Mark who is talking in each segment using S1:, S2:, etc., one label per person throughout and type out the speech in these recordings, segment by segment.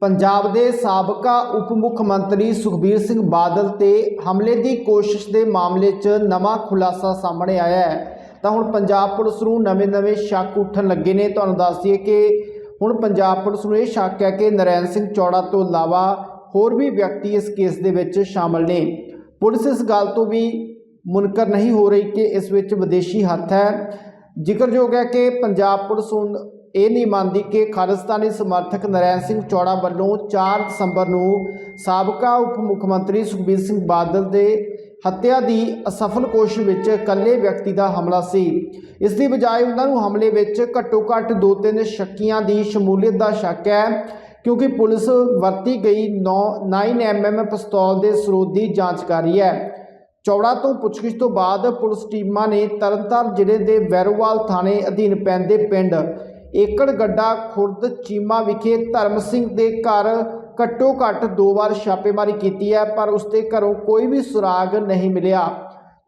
S1: ਪੰਜਾਬ ਦੇ ਸਾਬਕਾ ਉਪ ਮੁੱਖ ਮੰਤਰੀ ਸੁਖਬੀਰ ਸਿੰਘ ਬਾਦਲ ਤੇ ਹਮਲੇ ਦੀ ਕੋਸ਼ਿਸ਼ ਦੇ ਮਾਮਲੇ 'ਚ ਨਵਾਂ ਖੁਲਾਸਾ ਸਾਹਮਣੇ ਆਇਆ ਹੈ। ਤਾਂ ਹੁਣ ਪੰਜਾਬ ਪੁਲਿਸ ਨੂੰ ਨਵੇਂ-ਨਵੇਂ ਸ਼ੱਕ ਉੱਠਣ ਲੱਗੇ ਨੇ। ਤੁਹਾਨੂੰ ਦੱਸ ਦਈਏ ਕਿ ਹੁਣ ਪੰਜਾਬ ਪੁਲਿਸ ਨੂੰ ਇਹ ਸ਼ੱਕ ਹੈ ਕਿ ਨਰੈਣ ਸਿੰਘ ਚੌੜਾ ਤੋਂ ਇਲਾਵਾ ਹੋਰ ਵੀ ਵਿਅਕਤੀ ਇਸ ਕੇਸ ਦੇ ਵਿੱਚ ਸ਼ਾਮਲ ਨੇ। ਪੁਲਿਸ ਇਸ ਗੱਲ ਤੋਂ ਵੀ ਮੁਨਕਰ ਨਹੀਂ ਹੋ ਰਹੀ ਕਿ ਇਸ ਵਿੱਚ ਵਿਦੇਸ਼ੀ ਹੱਥ ਹੈ। ਜ਼ਿਕਰਯੋਗ ਹੈ ਕਿ ਪੰਜਾਬ ਪੁਲਿਸ ਹੁਣ ਇਹ ਨਹੀਂ ਮੰਨਦੀ ਕਿ ਖਾਲਿਸਤਾਨੀ ਸਮਰਥਕ ਨਰੈਣ ਸਿੰਘ ਚੌੜਾ ਵੱਲੋਂ 4 ਦਸੰਬਰ ਨੂੰ ਸਾਬਕਾ ਉਪ ਮੁੱਖ ਮੰਤਰੀ ਸੁਖਬੀਰ ਸਿੰਘ ਬਾਦਲ ਦੇ ਹੱਤਿਆ ਦੀ ਅਸਫਲ ਕੋਸ਼ਿਸ਼ ਵਿੱਚ ਇਕੱਲੇ ਵਿਅਕਤੀ ਦਾ ਹਮਲਾ ਸੀ। ਇਸ ਦੀ ਬਜਾਏ ਉਹਨਾਂ ਨੂੰ ਹਮਲੇ ਵਿੱਚ ਘੱਟੋ ਘੱਟ ਦੋ ਤਿੰਨ ਸ਼ੱਕੀਆਂ ਦੀ ਸ਼ਮੂਲੀਅਤ ਦਾ ਸ਼ੱਕ ਹੈ, ਕਿਉਂਕਿ ਪੁਲਿਸ ਵਰਤੀ ਗਈ 9 9mm ਪਿਸਤੌਲ ਦੇ ਸਰੋਤ ਦੀ ਜਾਂਚ ਕਰ ਰਹੀ ਹੈ। ਚੌੜਾ ਤੋਂ ਪੁੱਛਗਿੱਛ ਤੋਂ ਬਾਅਦ ਪੁਲਿਸ ਟੀਮਾਂ ਨੇ ਤਰਨਤਾਰਨ ਜ਼ਿਲ੍ਹੇ ਦੇ ਵੈਰੋਵਾਲ ਥਾਣੇ ਅਧੀਨ ਪੈਂਦੇ ਪਿੰਡ ਏਕੜ ਗੱਡਾ ਖੁਰਦ ਚੀਮਾ ਵਿਖੇ ਧਰਮ ਸਿੰਘ ਦੇ ਘਰ ਘੱਟੋ ਘੱਟ ਦੋ ਵਾਰ ਛਾਪੇਮਾਰੀ ਕੀਤੀ ਹੈ, ਪਰ ਉਸਦੇ ਘਰੋਂ ਕੋਈ ਵੀ ਸੁਰਾਗ ਨਹੀਂ ਮਿਲਿਆ।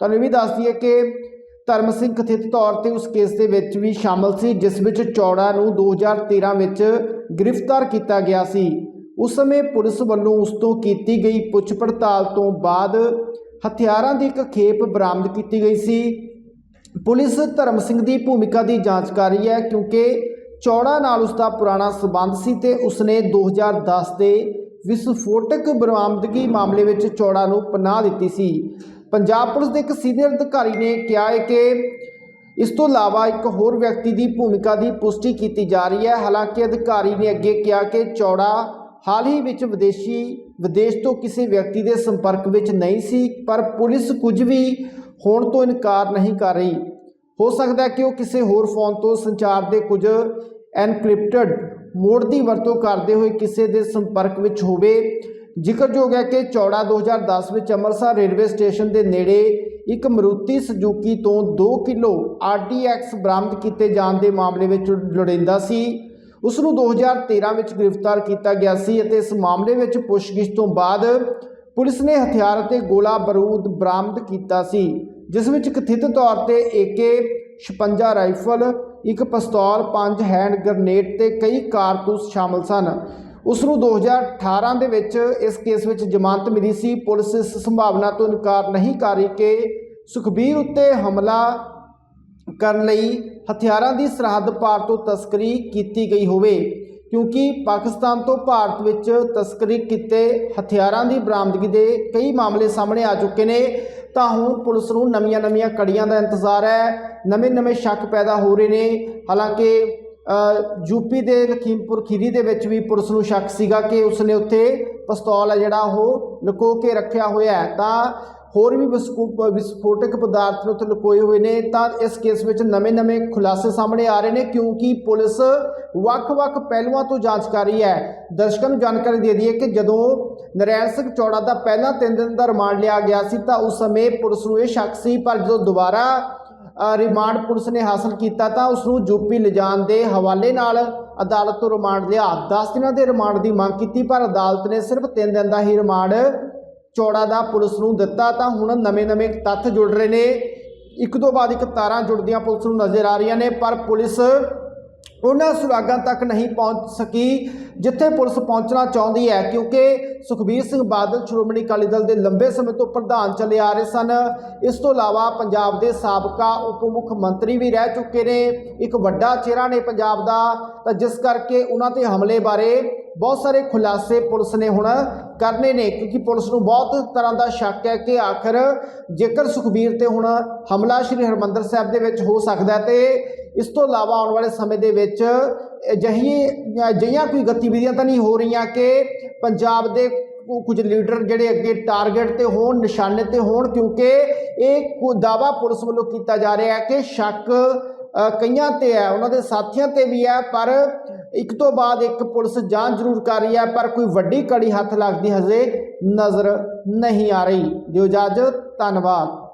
S1: ਤੁਹਾਨੂੰ ਇਹ ਵੀ ਦੱਸ ਦਈਏ ਕਿ ਧਰਮ ਸਿੰਘ ਕਥਿਤ ਤੌਰ ਤੇ ਉਸ ਕੇਸ ਦੇ ਵਿੱਚ ਵੀ ਸ਼ਾਮਲ ਸੀ, ਜਿਸ ਵਿੱਚ ਚੌੜਾ ਨੂੰ 2013 ਵਿੱਚ ਗ੍ਰਿਫਤਾਰ ਕੀਤਾ ਗਿਆ ਸੀ। ਉਸ ਸਮੇਂ ਪੁਲਿਸ ਵੱਲੋਂ ਉਸ ਤੋਂ ਕੀਤੀ ਗਈ ਪੁੱਛ ਪੜਤਾਲ ਤੋਂ ਬਾਅਦ ਹਥਿਆਰਾਂ ਦੀ ਇੱਕ ਖੇਪ ਬਰਾਮਦ ਕੀਤੀ ਗਈ ਸੀ। ਪੁਲਿਸ ਧਰਮ ਸਿੰਘ ਦੀ ਭੂਮਿਕਾ ਦੀ ਜਾਂਚ ਕਰ ਰਹੀ ਹੈ, ਕਿਉਂਕਿ ਚੌੜਾ ਨਾਲ ਉਸ ਦਾ ਪੁਰਾਣਾ ਸਬੰਧ ਸੀ ਤੇ ਉਸਨੇ 2010 ਦੇ ਵਿਸਫੋਟਕ ਬਰਾਮਦਗੀ ਮਾਮਲੇ ਵਿੱਚ ਚੌੜਾ ਨੂੰ ਪਨਾਹ ਦਿੱਤੀ ਸੀ। ਪੰਜਾਬ ਪੁਲਿਸ ਦੇ ਇੱਕ ਸੀਨੀਅਰ ਅਧਿਕਾਰੀ ਨੇ ਕਿਹਾ ਹੈ ਕਿ ਇਸ ਤੋਂ ਇਲਾਵਾ ਇੱਕ ਹੋਰ ਵਿਅਕਤੀ ਦੀ ਭੂਮਿਕਾ ਦੀ ਪੁਸ਼ਟੀ ਕੀਤੀ ਜਾ ਰਹੀ ਹੈ। ਹਾਲਾਂਕਿ ਅਧਿਕਾਰੀ ਨੇ ਅੱਗੇ ਕਿਹਾ ਕਿ ਚੌੜਾ ਹਾਲ ਹੀ ਵਿੱਚ ਵਿਦੇਸ਼ੀ, ਵਿਦੇਸ਼ ਤੋਂ ਕਿਸੇ ਵਿਅਕਤੀ ਦੇ ਸੰਪਰਕ ਵਿੱਚ ਨਹੀਂ ਸੀ, ਪਰ ਪੁਲਿਸ ਕੁਝ ਵੀ ਹੋਣ ਤੋਂ ਇਨਕਾਰ ਨਹੀਂ ਕਰ ਰਹੀ। ਹੋ ਸਕਦਾ ਹੈ ਕਿ ਉਹ ਕਿਸੇ ਹੋਰ ਫੋਨ ਤੋਂ ਸੰਚਾਰ ਦੇ ਕੁਝ ਐਨਕ੍ਰਿਪਟਡ ਮੋਡ ਦੀ ਵਰਤੋਂ ਕਰਦੇ ਹੋਏ ਕਿਸੇ ਦੇ ਸੰਪਰਕ ਵਿੱਚ ਹੋਵੇ। ਜ਼ਿਕਰਯੋਗ ਹੈ ਕਿ ਚੌੜਾ 2010 ਵਿੱਚ ਅੰਮ੍ਰਿਤਸਰ ਰੇਲਵੇ ਸਟੇਸ਼ਨ ਦੇ ਨੇੜੇ ਇੱਕ ਮਰੂਤੀ ਸੁਜ਼ੂਕੀ ਤੋਂ 2 ਕਿਲੋ ਆਰਡੀਐਕਸ ਬਰਾਮਦ ਕੀਤੇ ਜਾਣ ਦੇ ਮਾਮਲੇ ਵਿੱਚ ਲੋੜੀਂਦਾ ਸੀ। ਉਸ ਨੂੰ 2013 ਵਿੱਚ ਗ੍ਰਿਫਤਾਰ ਕੀਤਾ ਗਿਆ ਸੀ ਅਤੇ ਇਸ ਮਾਮਲੇ ਵਿੱਚ ਪੁੱਛਗਿੱਛ ਤੋਂ ਬਾਅਦ ਪੁਲਿਸ ਨੇ ਹਥਿਆਰ ਅਤੇ ਗੋਲਾ ਬਾਰੂਦ ਬਰਾਮਦ ਕੀਤਾ ਸੀ। ਜਿਸ ਵਿੱਚ ਕਥਿਤ ਤੌਰ ਤੇ AK 56 ਰਾਈਫਲ, ਇੱਕ ਪਿਸਤੌਲ, ਪੰਜ ਹੈਂਡ ਗ੍ਰਨੇਡ ਤੇ ਕਈ ਕਾਰਤੂਸ ਸ਼ਾਮਲ ਸਨ। ਉਸ ਨੂੰ 2018 ਦੇ ਵਿੱਚ ਇਸ ਕੇਸ ਵਿੱਚ ਜ਼ਮਾਨਤ ਮਿਲੀ ਸੀ। ਪੁਲਿਸ ਇਸ ਸੰਭਾਵਨਾ ਤੋਂ ਇਨਕਾਰ ਨਹੀਂ ਕਰ ਰਹੀ ਕਿ ਸੁਖਬੀਰ ਉੱਤੇ ਹਮਲਾ ਕਰਨ ਲਈ ਹਥਿਆਰਾਂ ਦੀ ਸਰਹੱਦ ਪਾਰ ਤੋਂ ਤਸਕਰੀ ਕੀਤੀ ਗਈ ਹੋਵੇ, ਕਿਉਂਕਿ ਪਾਕਿਸਤਾਨ ਤੋਂ ਭਾਰਤ ਵਿੱਚ ਤਸਕਰੀ ਕੀਤੇ ਹਥਿਆਰਾਂ ਦੀ ਬਰਾਮਦਗੀ ਦੇ ਕਈ ਮਾਮਲੇ ਸਾਹਮਣੇ ਆ ਚੁੱਕੇ ਨੇ। ਤਾਂ ਹੁਣ ਪੁਲਿਸ ਨੂੰ ਨਵੀਆਂ-ਨਵੀਆਂ ਕੜੀਆਂ ਦਾ ਇੰਤਜ਼ਾਰ ਹੈ। ਨਵੇਂ-ਨਵੇਂ ਸ਼ੱਕ ਪੈਦਾ ਹੋ ਰਹੇ ਨੇ। ਹਾਲਾਂਕਿ ਯੂਪੀ ਦੇ ਲਖੀਮਪੁਰ ਖੀਰੀ ਦੇ ਵਿੱਚ ਵੀ ਪੁਲਿਸ ਨੂੰ ਸ਼ੱਕ ਸੀਗਾ ਕਿ ਉਸਨੇ ਉੱਥੇ ਪਿਸਤੌਲ ਹੈ ਜਿਹੜਾ ਉਹ ਲੁਕੋ ਕੇ ਰੱਖਿਆ ਹੋਇਆ ਹੈ। ਤਾਂ ਹੋਰ ਵੀ ਵਿਸਕੂ- ਵਿਸਫੋਟਕ ਪਦਾਰਥ ਉੱਥੇ ਲੁਕੋਏ ਹੋਏ ਨੇ, ਤਾਂ ਇਸ ਕੇਸ ਵਿੱਚ ਨਵੇਂ-ਨਵੇਂ ਖੁਲਾਸੇ ਸਾਹਮਣੇ ਆ ਰਹੇ ਨੇ, ਕਿਉਂਕਿ ਪੁਲਿਸ ਵੱਖ-ਵੱਖ ਪਹਿਲੂਆਂ ਤੋਂ ਜਾਂਚ ਕਰ ਰਹੀ ਹੈ। ਦਰਸ਼ਕਾਂ ਨੂੰ ਜਾਣਕਾਰੀ ਦੇ ਦਈਏ ਕਿ ਜਦੋਂ ਨਰੈਣ ਸਿੰਘ ਚੌੜਾ ਦਾ ਪਹਿਲਾਂ 3 ਦਿਨ ਦਾ ਰਿਮਾਂਡ ਲਿਆ ਗਿਆ ਸੀ, ਤਾਂ ਉਸ ਸਮੇਂ ਪੁਲਿਸ ਨੂੰ ਇਹ ਸ਼ੱਕ ਸੀ, ਪਰ ਜਦੋਂ ਦੁਬਾਰਾ ਰਿਮਾਂਡ ਪੁਲਿਸ ਨੇ ਹਾਸਲ ਕੀਤਾ, ਤਾਂ ਉਸ ਨੂੰ ਯੂਪੀ ਲਿਜਾਣ ਦੇ ਹਵਾਲੇ ਨਾਲ ਅਦਾਲਤ ਤੋਂ ਰਿਮਾਂਡ ਲਿਆ। 10 ਦਿਨਾਂ ਦੇ ਰਿਮਾਂਡ ਦੀ ਮੰਗ ਕੀਤੀ, ਪਰ ਅਦਾਲਤ ਨੇ ਸਿਰਫ 3 ਦਿਨ ਦਾ ਹੀ ਰਿਮਾਂਡ ਚੌੜਾ ਦਾ ਪੁਲਿਸ ਨੂੰ ਦਿੱਤਾ ਤਾਂ ਹੁਣ ਨਵੇਂ-ਨਵੇਂ ਤੱਥ ਜੁੜ ਰਹੇ ਨੇ। ਇੱਕ ਤੋਂ ਬਾਅਦ ਇੱਕ ਤਾਰਾਂ ਜੁੜਦੀਆਂ ਪੁਲਿਸ ਨੂੰ ਨਜ਼ਰ ਆ ਰਹੀਆਂ ਨੇ, ਪਰ ਪੁਲਿਸ ਉਹਨਾਂ ਸੁਰਾਗਾਂ ਤੱਕ ਨਹੀਂ ਪਹੁੰਚ ਸਕੀ ਜਿੱਥੇ ਪੁਲਿਸ ਪਹੁੰਚਣਾ ਚਾਹੁੰਦੀ ਹੈ, ਕਿਉਂਕਿ ਸੁਖਬੀਰ ਸਿੰਘ ਬਾਦਲ, ਸ਼੍ਰੋਮਣੀ ਅਕਾਲੀ ਦਲ ਦੇ ਲੰਬੇ ਸਮੇਂ ਤੋਂ ਪ੍ਰਧਾਨ ਚਲੇ ਆ ਰਹੇ ਸਨ। ਇਸ ਤੋਂ ਇਲਾਵਾ ਪੰਜਾਬ ਦੇ ਸਾਬਕਾ ਉਪ ਮੁੱਖ ਮੰਤਰੀ ਵੀ ਰਹਿ ਚੁੱਕੇ ਨੇ। ਇੱਕ ਵੱਡਾ ਚਿਹਰਾ ਨੇ ਪੰਜਾਬ ਦਾ, ਤਾਂ ਜਿਸ ਕਰਕੇ ਉਹਨਾਂ ਤੇ ਹਮਲੇ ਬਾਰੇ ਬਹੁਤ ਸਾਰੇ ਖੁਲਾਸੇ ਪੁਲਿਸ ਨੇ ਹੁਣ ਕਰਨੇ ਨੇ, ਕਿਉਂਕਿ ਪੁਲਿਸ ਨੂੰ ਬਹੁਤ ਤਰ੍ਹਾਂ ਦਾ ਸ਼ੱਕ ਹੈ ਕਿ ਆਖਰ ਜੇਕਰ ਸੁਖਬੀਰ ਤੇ ਹੁਣ ਹਮਲਾ ਸ਼੍ਰੀ ਹਰਮੰਦਰ ਸਾਹਿਬ ਦੇ ਵਿੱਚ ਹੋ ਸਕਦਾ ਹੈ ਤੇ ਇਸ ਤੋਂ ਇਲਾਵਾ ਆਉਣ ਵਾਲੇ ਸਮੇਂ ਦੇ ਵਿੱਚ ਅਜਿਹੀ ਅਜਿਹੀਆਂ ਕੋਈ ਗਤੀਵਿਧੀਆਂ ਤਾਂ ਨਹੀਂ ਹੋ ਰਹੀਆਂ ਕਿ ਪੰਜਾਬ ਦੇ ਕੁਝ ਲੀਡਰ ਜਿਹੜੇ ਅੱਗੇ ਟਾਰਗੇਟ ਤੇ ਹੋਣ, ਨਿਸ਼ਾਨੇ ਤੇ ਹੋਣ, ਕਿਉਂਕਿ ਇਹ ਦਾਵਾ ਪੁਲਿਸ ਵੱਲੋਂ ਕੀਤਾ ਜਾ ਰਿਹਾ ਹੈ ਕਿ ਸ਼ੱਕ ਕਈਆਂ ਤੇ ਹੈ, ਉਹਨਾਂ ਦੇ ਸਾਥੀਆਂ ਤੇ ਵੀ ਹੈ, ਪਰ ਇੱਕ ਤੋਂ ਬਾਅਦ ਇੱਕ ਪੁਲਿਸ ਜਾਂਚ ਜ਼ਰੂਰ ਕਰ ਰਹੀ ਹੈ, ਪਰ ਕੋਈ ਵੱਡੀ ਕੜੀ ਹੱਥ ਲੱਗਦੀ ਹਜੇ ਨਜ਼ਰ ਨਹੀਂ ਆ ਰਹੀ। ਦਿਓ ਇਜਾਜ਼ਤ, ਧੰਨਵਾਦ।